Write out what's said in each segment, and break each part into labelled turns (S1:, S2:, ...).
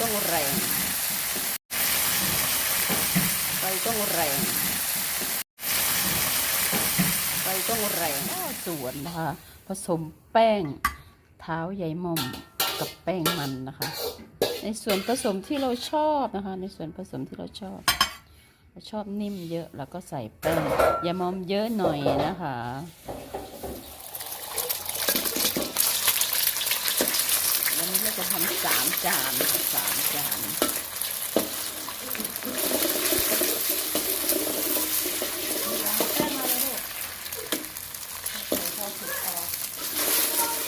S1: ต้องแรง ไฟต้องแรง ไฟต้องแรงส่วนนะคะผสมแป้งเท้าใยหม่อมกับแป้งมันนะคะ ในส่วนผสมที่เราชอบนะคะ ในส่วนผสมที่เราชอบเราชอบนิ่มเยอะแล้วก็ใส่แป้งอย่ามอมเยอะหน่อยนะคะ วันนี้เรา จะทำสามจานค่ะสามจาน
S2: แป้งมาเลยลูกใส่พอสุดพอ
S1: แ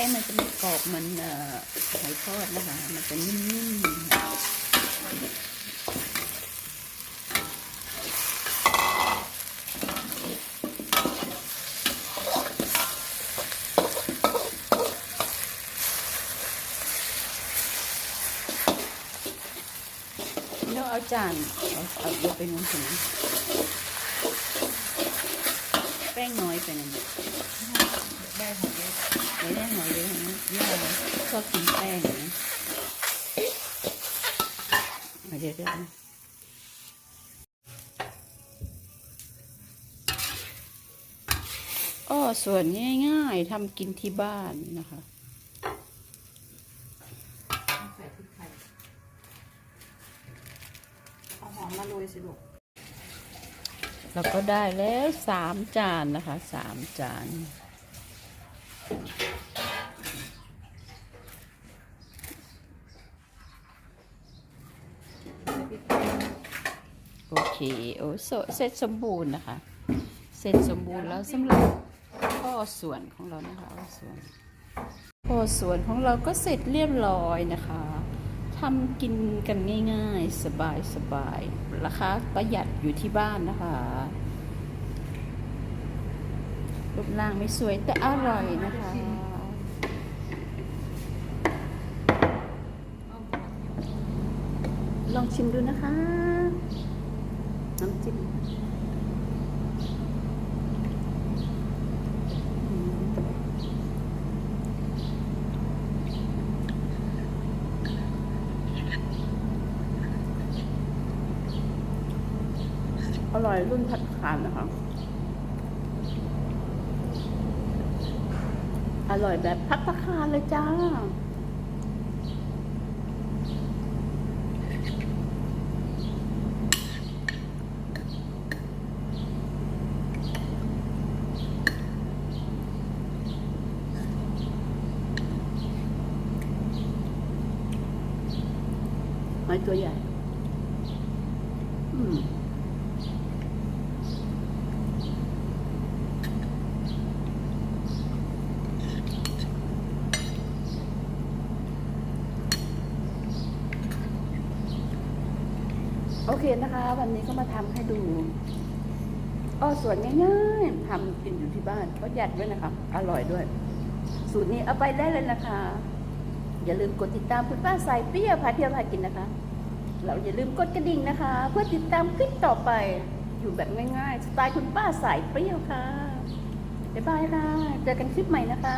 S1: ป้งมันจะไม่กรอบเหมันเอ่อหอยทอดนะคะ มันจะนิ่มๆแล้วเอาจานเอาเอายกไปนู้นสินะแป้งน้อยไปนั่น
S2: ไม่
S1: ได้หอยเลยนะย่าชอบกินแป้งนะเอาเดี๋ยวเดี๋ยวนะอ้อส่วนง่ายๆทำกินที่บ้านนะคะ
S2: ใส่พริกไทยเอาหอมมาโรยสิลูก
S1: เราก็ได้แล้วสามจานนะคะสามจาน
S2: ใส่พริกไทย
S1: โอ เคโอ้โเสร็จสมบูรณ์นะคะ เสร็จสมบูรณ์แล้วสำหรับข้อส่วนของเรานะคะข้อส่วนข้อส่วนของเราก็เสร็จเรียบร้อยนะคะทำกินกันง่าย ๆ สบายๆราคาประหยัดอยู่ที่บ้านนะคะรูปร่างไม่สวยแต่อร่อยนะคะลองชิมดูนะคะ น้ำจิ้มอร่อยรุ่นผัดขานนะคะ อร่อยแบบพักตะคารเลยจ้า อยตัวใหญ่ อืมโอเคนะคะ วันนี้ก็มาทำให้ดูอ้อส่วนง่ายๆทำกินอยู่ที่บ้านก็หยัดด้วยนะคะอร่อยด้วย สูตรนี้เอาไปได้เลยนะคะ อย่าลืมกดติดตามคุณป้าสายเปรี้ยวพาเที่ยวพากินนะคะ เราอย่าลืมกดกระดิ่งนะคะ เพื่อติดตามคลิปต่อไป อยู่แบบง่ายๆ สไตล์คุณป้าสายเปรี้ยวค่ะ บ๊ายบายค่ะ เจอกันคลิปใหม่นะคะ